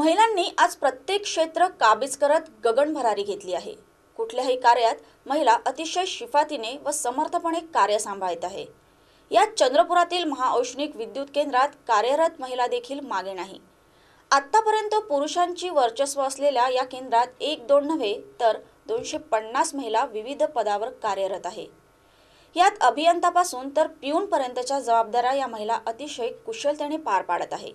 महिलांनी आज प्रत्येक क्षेत्र काबीज करत गगनभरारी घेतली आहे. कुठल्याही कार्यात महिला अतिशय शिफातीने व समर्थपणे कार्य सांभाळत आहे. यात चंद्रपुरातील महाऔष्णिक विद्युत केंद्रात कार्यरत महिला देखील मागे नाही. आत्तापर्यंत पुरुषांची वर्चस्व असलेल्या या केंद्रात एक दोन नव्हे तर दोनशे पन्नास महिला विविध पदावर कार्यरत आहे. यात अभियंतापासून तर पिऊनपर्यंतच्या जबाबदाऱ्या या महिला अतिशय कुशलतेने पार पाडत आहे.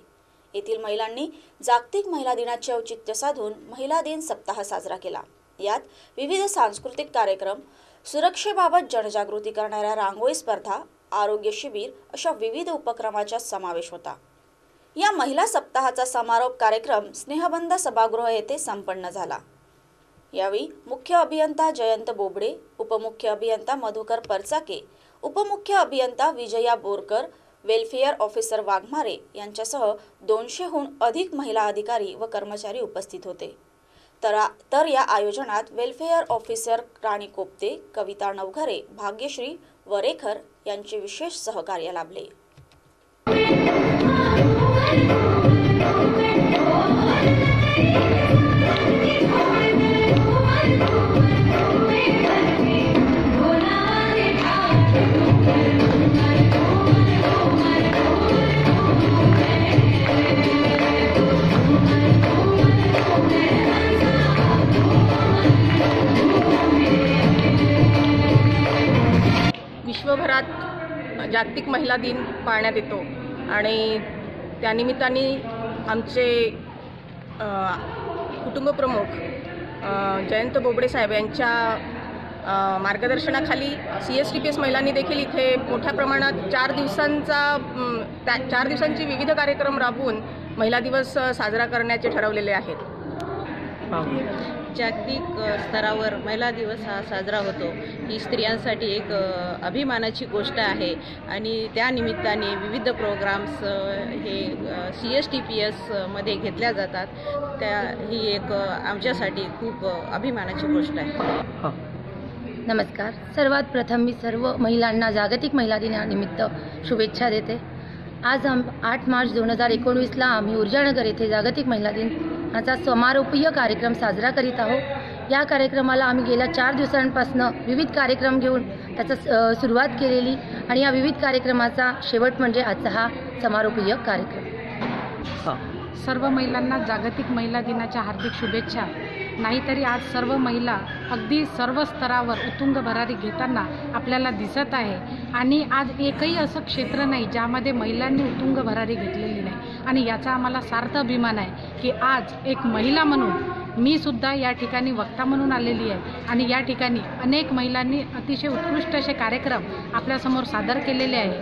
येथील महिलांनी जागतिक महिला दिनाचे औचित्य साधून महिला दिन सप्ताह साजरा केला. यात विविध सांस्कृतिक कार्यक्रम सुरक्षेबाबत जनजागृती करणाऱ्या रांगोळी स्पर्धा आरोग्य शिबिर अशा विविध उपक्रमाचा समावेश होता. या महिला सप्ताहाचा समारोप कार्यक्रम स्नेहबंद सभागृह येथे संपन्न झाला. यावेळी मुख्य अभियंता जयंत बोबडे उपमुख्य अभियंता मधुकर परचाके उपमुख्य अभियंता विजया बोरकर वेलफेअर ऑफिसर वाघमारे यांच्यासह दोनशेहून अधिक महिला अधिकारी व कर्मचारी उपस्थित होते. तर तर या आयोजनात वेलफेअर ऑफिसर राणी कोप्ते कविता नवघरे भाग्यश्री वरेखर यांचे विशेष सहकार्य लाभले. विश्वभरात जागतिक महिला दिन पाळण्यात येतो. आणि त्यानिमित्ताने आमचे कुटुंबप्रमुख जयंत बोबडे साहेब यांच्या मार्गदर्शनाखाली C S T P S महिलांनी देखील इथे मोठ्या प्रमाणात चार दिवसांचा त्या चार दिवसांची विविध कार्यक्रम राबवून महिला दिवस साजरा करण्याचे ठरवलेले आहेत. जागतिक स्तरावर महिला दिवस हा साजरा होतो. ही स्त्रियांसाठी एक अभिमानाची गोष्ट आहे. आणि त्या निमित्ताने विविध प्रोग्राम्स हे सी एस टी पी एसमध्ये घेतल्या जातात. त्या ही एक आमच्यासाठी खूप अभिमानाची गोष्ट आहे. नमस्कार. सर्वात प्रथम मी सर्व महिलांना जागतिक महिला दिनानिमित्त शुभेच्छा देते. आज आम आठ मार्च दोन हजार एकोणवीसला आम्ही ऊर्जानगर येथे जागतिक महिला दिनाचा समारोपीय कार्यक्रम साजरा करीत आहोत. या कार्यक्रमाला आम्ही गेल्या चार दिवसांपासून विविध कार्यक्रम घेऊन त्याचा सुरुवात केलेली आणि या विविध कार्यक्रमाचा शेवट म्हणजे आजचा हा समारोपीय कार्यक्रम. सर्व महिलांना जागतिक महिला दिनाच्या हार्दिक शुभेच्छा. नाहीतरी आज सर्व महिला अगदी सर्व स्तरावर उत्तुंग भरारी घेताना आपल्याला दिसत आहे. आणि आज एकही असं क्षेत्र नाही ज्यामध्ये महिलांनी उत्तुंग भरारी घेतलेली नाही. आणि याचा आम्हाला सार्थ अभिमान आहे की आज एक महिला म्हणून मी सुद्धा या ठिकाणी वक्ता म्हणून आलेली आहे. आणि या ठिकाणी अनेक महिलांनी अतिशय उत्कृष्ट असे कार्यक्रम आपल्यासमोर सादर केलेले आहे